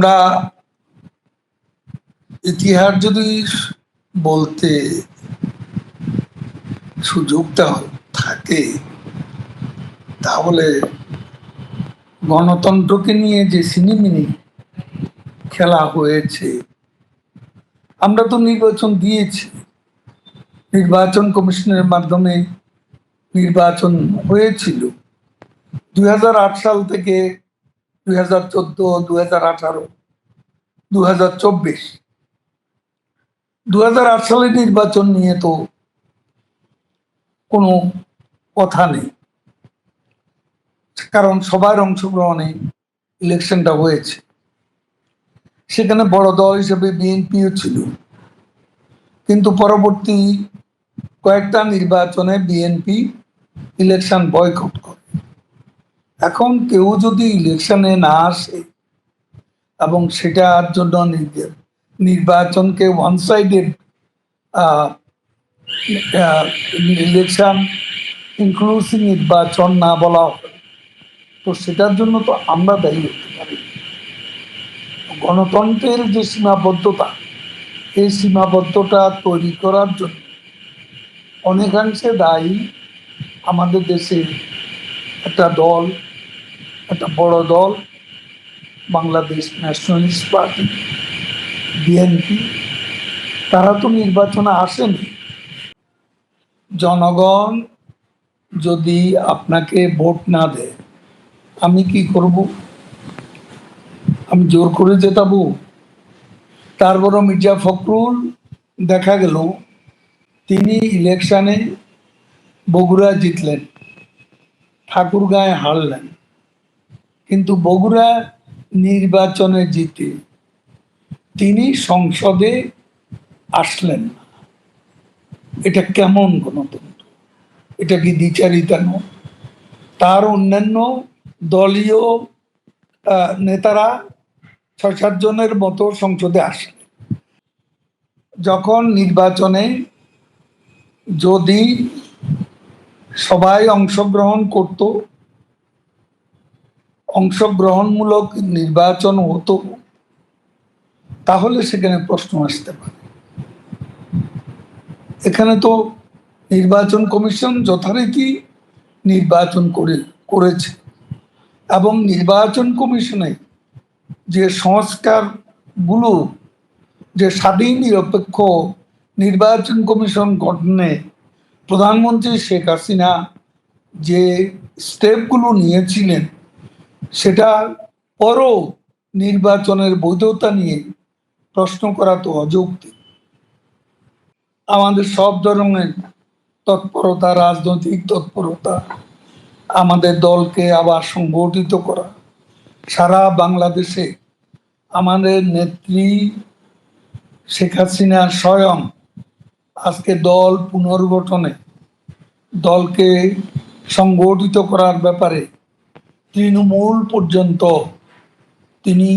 আমরা ইতিহাস যদি বলতে সুযোগটা থাকে, তাহলে গণতন্ত্রকে নিয়ে যে সিনেমিনি খেলা হয়েছে, আমরা তো নির্বাচন দিয়েছি। নির্বাচন কমিশনের মাধ্যমে নির্বাচন হয়েছিল। দুই হাজার আট সাল থেকে দুই হাজার চোদ্দ, দুই হাজার আঠারো দু হাজার চব্বিশ। দু হাজার আট সালের নির্বাচন নিয়ে তো কোনো কথা নেই। কারণ সবার অংশগ্রহণে ইলেকশনটা হয়েছে। সেখানে বড় দল হিসেবে বিএনপিও ছিল। কিন্তু পরবর্তী কয়েকটা নির্বাচনে বিএনপি ইলেকশন বয়কট করে। এখন কেউ যদি ইলেকশনে না আসে এবং সেটার জন্য নির্বাচনকে ওয়ান সাইডেড ইলেকশন ইনক্লুসিভ নির্বাচন না বলা তো সেটার জন্য তো আমরা দায়ী হতে পারি। গণতন্ত্রের যে সীমাবদ্ধতা, এই সীমাবদ্ধতা তৈরি করার জন্য অনেকাংশে দায়ী আমাদের দেশে একটা দল, একটা বড় দল বাংলাদেশ ন্যাশনালিস্ট পার্টি, বিএনপি, তারা তো নির্বাচনে আসেনি। জনগণ যদি আপনাকে ভোট না দেয়, আমি কি করব? আমি জোর করে জেতাবো? তারপর মির্জা ফখরুল, দেখা গেল, তিনি ইলেকশানে বগুড়া জিতলেন, ঠাকুরগাঁয়ে হারলেন। কিন্তু বগুড়া নির্বাচনে জিতে তিনি সংসদে আসলেন না। এটা কেমন গণতন্ত্র এটা কি দ্বিচারিতা নয়? তার অন্যান্য দলীয় নেতারা ছয় সাতজনের মতো সংসদে আসে যখন নির্বাচনে যদি সবাই অংশগ্রহণ করত অংশগ্রহণমূলক নির্বাচন হতো, তাহলে সেখানে প্রশ্ন আসতে পারে। এখানে তো নির্বাচন কমিশন যথারীতি নির্বাচন করে, করেছে এবং নির্বাচন কমিশনে যে সংস্কারগুলো, যে স্বাধীন, নিরপেক্ষ নির্বাচন কমিশন গঠনে প্রধানমন্ত্রী শেখ হাসিনা যে স্টেপগুলো নিয়েছিলেন সেটা পরও নির্বাচনের বৈধতা নিয়ে প্রশ্ন করা তো অযৌক্তিক। আমাদের সব ধরনের তৎপরতা, রাজনৈতিক তৎপরতা, আমাদের দলকে আবার সংগঠিত করা, সারা বাংলাদেশে আমাদের নেত্রী শেখ হাসিনা স্বয়ং আজকে দল পুনর্গঠনে দলকে সংগঠিত করার ব্যাপারে তৃণমূল পর্যন্ত তিনি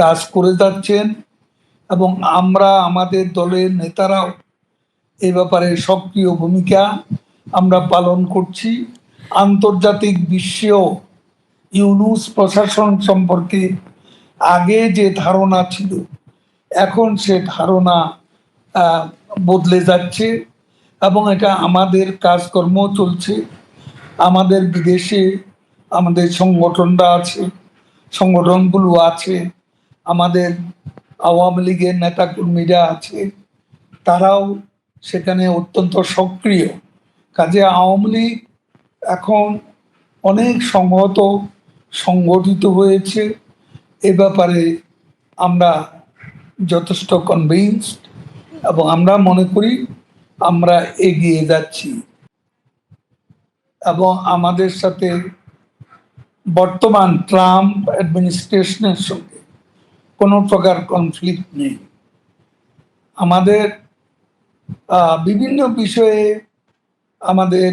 কাজ করে যাচ্ছেন এবং আমরা, আমাদের দলের নেতারাও এ ব্যাপারে সক্রিয় ভূমিকা আমরা পালন করছি। আন্তর্জাতিক বিশ্বেও ইউনুস প্রশাসন সম্পর্কে আগে যে ধারণা ছিল, এখন সে ধারণা বদলে যাচ্ছে এবং এটা আমাদের কাজকর্ম চলছে। আমাদের বিদেশে আমাদের সংগঠনটা আছে, সংগঠনগুলো আছে, আমাদের আওয়ামী লীগের নেতাকর্মীরা আছে, তারাও সেখানে অত্যন্ত সক্রিয়। কাজে আওয়ামী লীগ এখন অনেক সংহত, সংগঠিত হয়েছে। এ ব্যাপারে আমরা যথেষ্ট কনভিন্সড এবং আমরা মনে করি আমরা এগিয়ে যাচ্ছি। এবং আমাদের সাথে বর্তমান ট্রাম্প অ্যাডমিনিস্ট্রেশনের সঙ্গে কোনো প্রকার কনফ্লিক্ট নেই। আমাদের বিভিন্ন বিষয়ে আমাদের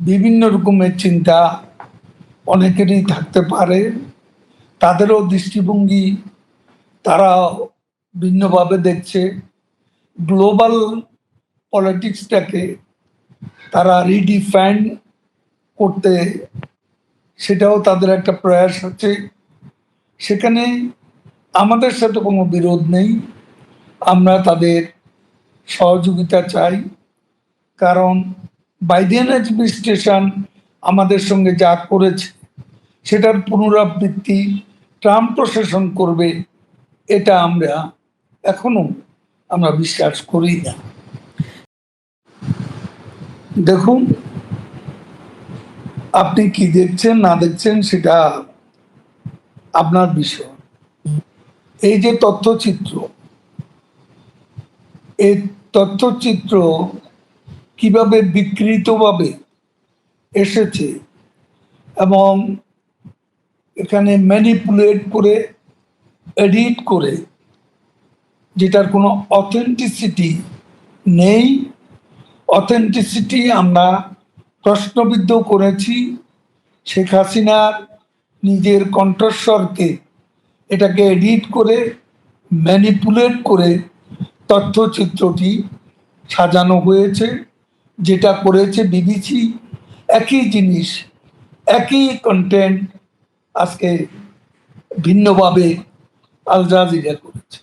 বিভিন্ন রকমের চিন্তা অনেকেরই থাকতে পারে। তাদেরও দৃষ্টিভঙ্গি তারা ভিন্নভাবে দেখছে। গ্লোবাল পলিটিক্সটাকে তারা রিডিফাইন করতে সেটাও তাদের একটা প্রয়াস হচ্ছে। সেখানে আমাদের সাথে কোনো বিরোধ নেই। আমরা তাদের সহযোগিতা চাই। কারণ বাইডেন অ্যাডমিনিস্ট্রেশন আমাদের সঙ্গে যা করেছে, সেটার পুনরাবৃত্তি ট্রাম্প প্রশাসন করবে, এটা আমরা এখনও আমরা বিশ্বাস করি না। দেখুন আপনি কি দেখছেন, না দেখছেন সেটা আপনার বিষয়। এই যে তথ্যচিত্র, এই তথ্যচিত্র কীভাবে বিকৃতভাবে এসেছে এবং এখানে ম্যানিপুলেট করে এডিট করে, যেটার কোনো অথেন্টিসিটি নেই অথেন্টিসিটি আমরা প্রশ্নবিদ্ধ করেছি শেখ হাসিনার নিজের কণ্ঠস্বরকে। এটাকে এডিট করে, ম্যানিপুলেট করে তথ্যচিত্রটি সাজানো হয়েছে, যেটা করেছে বিবিসি। একই জিনিস, একই কন্টেন্ট আজকে ভিন্নভাবে আল করেছে।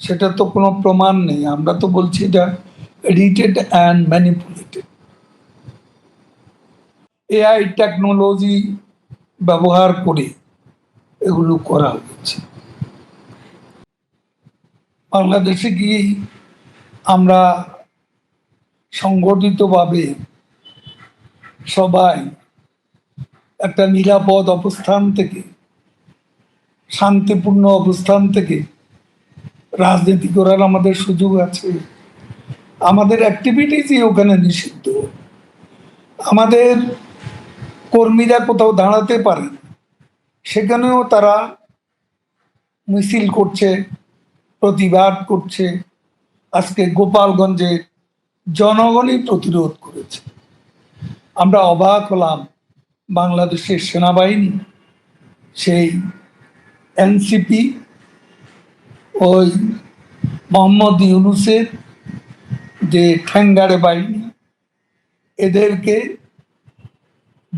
সেটা তো কোনো প্রমাণ নেই, আমরা তো বলছি এটা edited and manipulated AI technology ব্যবহার করে এগুলো করা হয়েছে বাংলাদেশে কি আমরা সংগঠিতভাবে সবাই একটা নিরাপদ অবস্থান থেকে, শান্তিপূর্ণ অবস্থান থেকে রাজনীতি করার আমাদের সুযোগ আছে। আমাদের অ্যাক্টিভিটিসই ওখানে নিষিদ্ধ। আমাদের কর্মীরা কোথাও দাঁড়াতে পারে সেখানেও তারা মিছিল করছে, প্রতিবাদ করছে। আজকে গোপালগঞ্জে জনগণই প্রতিরোধ করেছে। আমরা অবাক হলাম, বাংলাদেশের সেনাবাহিনী, সেই এনসিপি, ওই মোহাম্মদ ইউনুসের যে ঠ্যাঙ্গারে বাহিনী, এদেরকে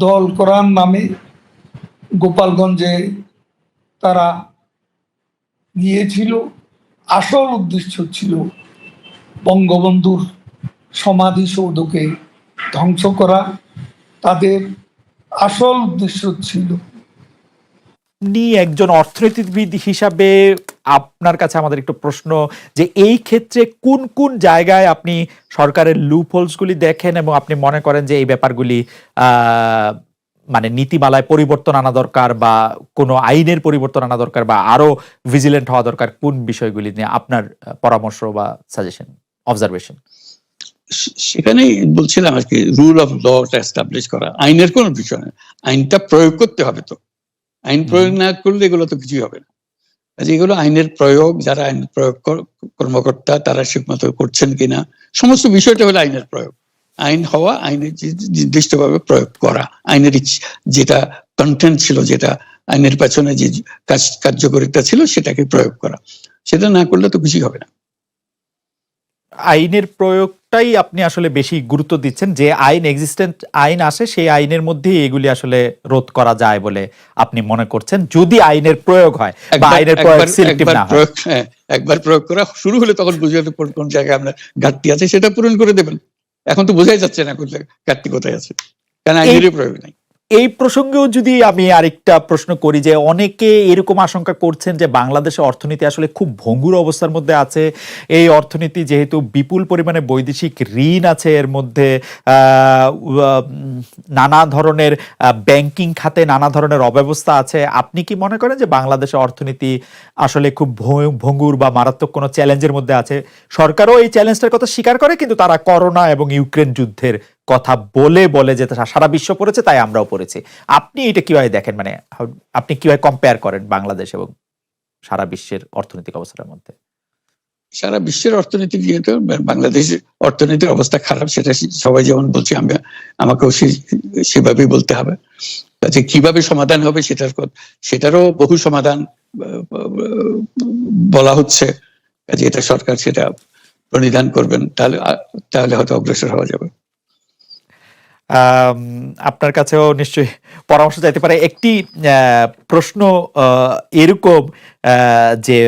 দল করার নামে গোপালগঞ্জে তারা গিয়েছিল। আসল উদ্দেশ্য ছিল বঙ্গবন্ধুর সমাধিসৌধকে ধ্বংস করা। তাদের আসল উদ্দেশ্য ছিল। আপনি একজন অর্থনীতিবিদ হিসাবে আপনার কাছে আমাদের একটু প্রশ্ন যে এই ক্ষেত্রে কোন কোন জায়গায় আপনি সরকারের লুপ গুলি দেখেন এবং আপনি মনে করেন যে এই ব্যাপারগুলি মানে নীতিমালায় পরিবর্তন আনা দরকার বা কোনো আইনের পরিবর্তন আনা দরকার বা আরও ভিজিলেন্ট হওয়া দরকার? কোন বিষয়গুলি নিয়ে আপনার পরামর্শ বা সাজেশন অবজারভেশন সে- সেখানেই বলছিলাম আর কি রুল অফ লটা এস্টাবলিশ করা। আইনের কোনো বিষয় না। আইনটা প্রয়োগ করতে হবে তো। আইন প্রয়োগ না করলে এগুলো তো কিছুই হবে না। এগুলো আইনের প্রয়োগ, যারা আইন প্রয়োগ কর্মকর্তা, তারা ঠিকমতো করছেন কিনা, সমস্ত বিষয়টা হলো আইনের প্রয়োগ। আইন হওয়া আইনের নির্দিষ্টভাবে প্রয়োগ করা। আইনের যেটা কন্টেন্ট ছিল, যেটা আইনের পেছনে যে কাজ, কার্যকারিতা ছিল, সেটাকে প্রয়োগ করা। সেটা না করলে তো কিছুই হবে না। আইনের প্রয়োগটাই আপনি আসলে বেশি গুরুত্ব দিচ্ছেন। যে আইন এক্সিস্টেন্ট আইন আসে সেই আইনের মধ্যেই এগুলি আসলে রোধ করা যায় বলে আপনি মনে করছেন। যদি আইনের প্রয়োগ হয় বা আইনের প্রয়োগ একবার- সিলেক্টিভ না হয়। প্রয়োগ হ্যাঁ, একবার প্রয়োগ করা শুরু হলে তখন বুঝে যাবে কোন- কোন জায়গায় আপনার ঘাটতি আছে সেটা পূরণ করে দেবেন। এখন তো বোঝাই যাচ্ছে না কোথায় ঘাটতি কোথায় আছে। কারণ আইনেরই প্রয়োগ নাই। এই প্রসঙ্গেও যদি আমি আরেকটা প্রশ্ন করি যে অনেকে এরকম আশঙ্কা করছেন যে বাংলাদেশের অর্থনীতি আসলে খুব ভঙ্গুর অবস্থার মধ্যে আছে, এই অর্থনীতি যেহেতু বিপুল পরিমাণে বৈদেশিক ঋণ আছে, এর মধ্যে নানা ধরনের ব্যাংকিং খাতে নানা ধরনের অব্যবস্থা আছে। আপনি কি মনে করেন যে বাংলাদেশের অর্থনীতি আসলে খুব ভঙ্গুর বা মারাত্মক কোনো চ্যালেঞ্জের মধ্যে আছে? সরকারও এই চ্যালেঞ্জটার কথা স্বীকার করে, কিন্তু তারা করোনা এবং ইউক্রেন যুদ্ধের কথা বলে বলে যে সারা বিশ্ব পড়েছে, তাই আমরাও পড়েছি। আপনি এটা কীভাবে দেখেন? মানে আপনি কীভাবে কম্পেয়ার করেন বাংলাদেশ এবং সারা বিশ্বের অর্থনৈতিক অবস্থার মধ্যে? সারা বিশ্বের অর্থনীতি যেহেতু, বাংলাদেশের অর্থনীতির অবস্থা খারাপ, সেটা সবাই যেমন বলছি আমি আমাকেও সেভাবেই বলতে হবে। কাজে কীভাবে সমাধান হবে সেটার সেটারও বহু সমাধান বলা হচ্ছে। কাজে এটা সরকার সেটা প্রণিধান করবেন, তাহলে তাহলে হয়তো অগ্রসর হওয়া যাবে। আপনার কাছেও নিশ্চয়ই পরামর্শ চাইতে পারে। একটি প্রশ্ন এরকম যে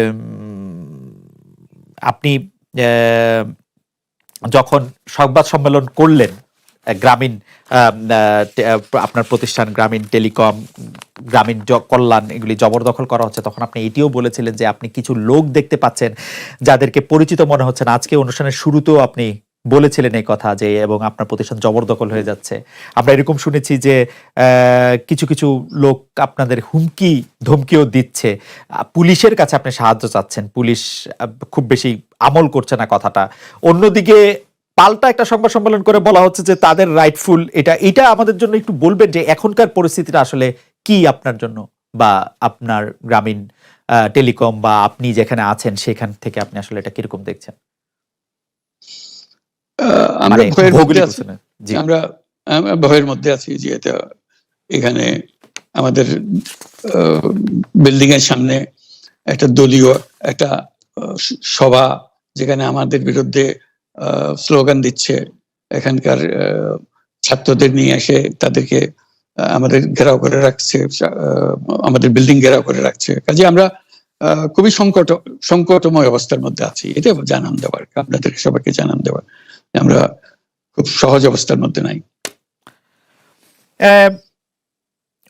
আপনি যখন সংবাদ সম্মেলন করলেন গ্রামীণ আপনার প্রতিষ্ঠান গ্রামীণ টেলিকম, গ্রামীণ কল্যাণ এগুলি জবরদখল করা হচ্ছে, তখন আপনি এটিও বলেছিলেন যে আপনি কিছু লোক দেখতে পাচ্ছেন যাদেরকে পরিচিত মনে হচ্ছে আজকে অনুষ্ঠানের শুরুতেও আপনি বলেছিলেন এই কথা যে, এবং আপনার প্রতিষ্ঠান জবরদখল হয়ে যাচ্ছে। আমরা এরকম শুনেছি যে কিছু কিছু লোক আপনাদের হুমকি, ধমকিও দিচ্ছে। পুলিশের কাছে আপনি সাহায্য চাচ্ছেন। পুলিশ খুব বেশি আমল করছে না কথাটা। অন্যদিকে পাল্টা একটা সংবাদ সম্মেলন করে বলা হচ্ছে যে, তাদের রাইটফুল এটা এটা আমাদের জন্য একটু বলবেন যে, এখনকার পরিস্থিতিটা আসলে কি আপনার জন্য? বা আপনার গ্রামীণ টেলিকম বা আপনি যেখানে আছেন, সেখান থেকে আপনি আসলে এটা কীরকম দেখছেন? আমরা মানে ভয়ের মধ্যে আছি। আমরা আমরা ভয়ের মধ্যে আছি যে এটা এখানে আমাদের বিল্ডিং এর সামনে একটা দলীয় একটা সভা যেখানে আমাদের বিরুদ্ধে স্লোগান দিচ্ছে। এখানকার ছাত্রদের নিয়ে এসে তাদেরকে আমাদের ঘেরাও করে রাখছে আমাদের বিল্ডিং ঘেরাও করে রাখছে। কাজে আমরা আহ, খুবই সংকট সংকটময় অবস্থার মধ্যে আছি। এটা জানান দেওয়ার আপনাদের সবাইকে জানান দেওয়ার। আমরা খুব সহজ অবস্থার মধ্যে নাই।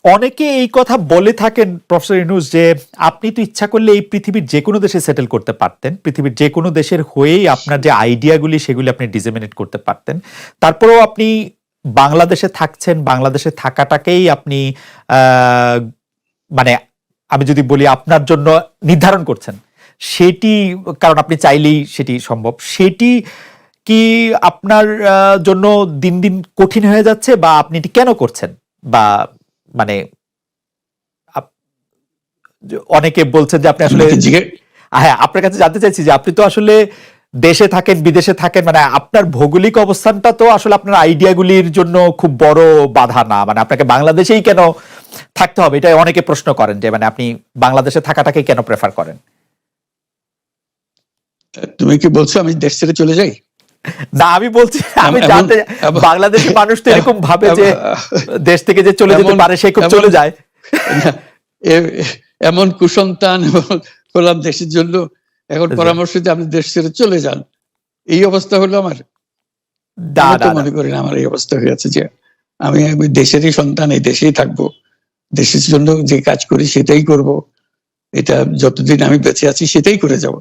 অনেকে এই কথা বলে থাকেন প্রফেসর ইনুস যে, আপনি তো ইচ্ছা করলে এই পৃথিবীর যে কোনো দেশে সেটেল করতে পারতেন। পৃথিবীর যে কোনো দেশের হয়েই আপনার যে আইডিয়াগুলি সেগুলি আপনি ডিসেমিনেট করতে পারতেন। তারপরেও আপনি বাংলাদেশে থাকছেন, বাংলাদেশে থাকাটাকেই আপনি মানে আমি যদি বলি আপনার জন্য নির্ধারণ করছেন। সেটি, কারণ আপনি চাইলেই সেটি সম্ভব। সেটি কি আপনার জন্য দিন দিন কঠিন হয়ে যাচ্ছে বা আপনি এটি কেন করছেন? বা মানে অনেকে বলছেন যে আপনি আসলে হ্যাঁ আপনার কাছে জানতে চাইছি যে আপনি তো আসলে দেশে থাকেন বিদেশে থাকেন মানে আপনার ভৌগোলিক অবস্থানটা তো আসলে আপনার আইডিয়াগুলির জন্য খুব বড় বাধা না। মানে আপনাকে বাংলাদেশেই কেন থাকতে হবে? এটা অনেকে প্রশ্ন করেন যে মানে আপনি বাংলাদেশে থাকাটাকে কেন প্রেফার করেন? তুমি কি বলছো আমি দেশ ছেড়ে চলে যাই? না আমি বলছি আমি জানতে এমন- বাংলাদেশি মানুষ তো এরকম ভাবে যে দেশ থেকে যে চলে যেতে পারে সে খুব চলে যায়। এমন কুসন্তান হলাম দেশের জন্য এখন পরামর্শ দিয়ে আপনি দেশ ছেড়ে চলে যান। এই অবস্থা হলো আমার। মনে করি আমার এই অবস্থা হয়ে আছে যে আমি আমি দেশেরই সন্তান এই দেশেই থাকব। দেশের জন্য যে কাজ করি সেটাই করব। এটা যতদিন আমি বেঁচে আছি সেটাই করে যাব।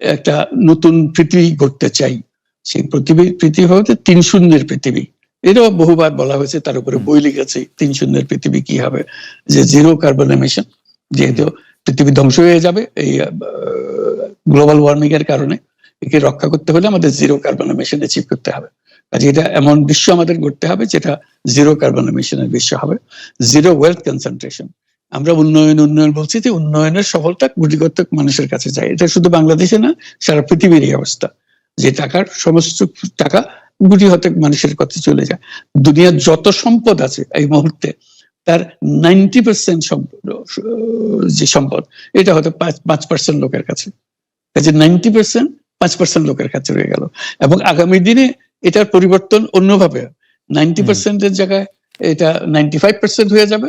একটা নতুন পৃথিবী গড়তে চাই। সেই পৃথিবী পৃথিবী হচ্ছে তিন শূন্যের পৃথিবী। এটাও বহুবার বলা হয়েছে, তার উপরে বই লিখেছে, তিন শূন্যের পৃথিবী কি হবে? যে জিরো কার্বন এমিশন যেহেতু পৃথিবী ধ্বংস হয়ে যাবে, এই গ্লোবাল ওয়ার্মিং এর কারণে, একে রক্ষা করতে হলে আমাদের জিরো কার্বন এমিশন অ্যাচিভ করতে হবে। কাজে এটা এমন বিশ্ব আমাদের গড়তে হবে, যেটা জিরো কার্বন এমিশনের বিশ্ব হবে। জিরো ওয়েলথ কনসেন্ট্রেশন আমরা উন্নয়ন উন্নয়ন বলছি যে উন্নয়নের সফলতা গুটিগত মানুষের কাছে যায়। এটা শুধু বাংলাদেশে না, সারা পৃথিবীর এই অবস্থা। যে টাকার সমস্ত টাকা গুটি হতে মানুষের কাছে চলে যায়। দুনিয়ার যত সম্পদ আছে এই মুহূর্তে, তার নাইনটি পার্সেন্ট যে সম্পদ, এটা হয়তো পাঁচ পার্সেন্ট লোকের কাছে। কাজে নাইনটি পার্সেন্ট পাঁচ পার্সেন্ট লোকের কাছে রয়ে গেল। এবং আগামী দিনে এটার পরিবর্তন অন্যভাবে। নাইনটি পার্সেন্টের জায়গায় এটা নাইনটি ফাইভ পার্সেন্ট হয়ে যাবে।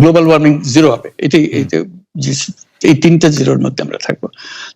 global warming zero হবে। এটাই এই তিনটা জিরোর মধ্যে আমরা থাকব।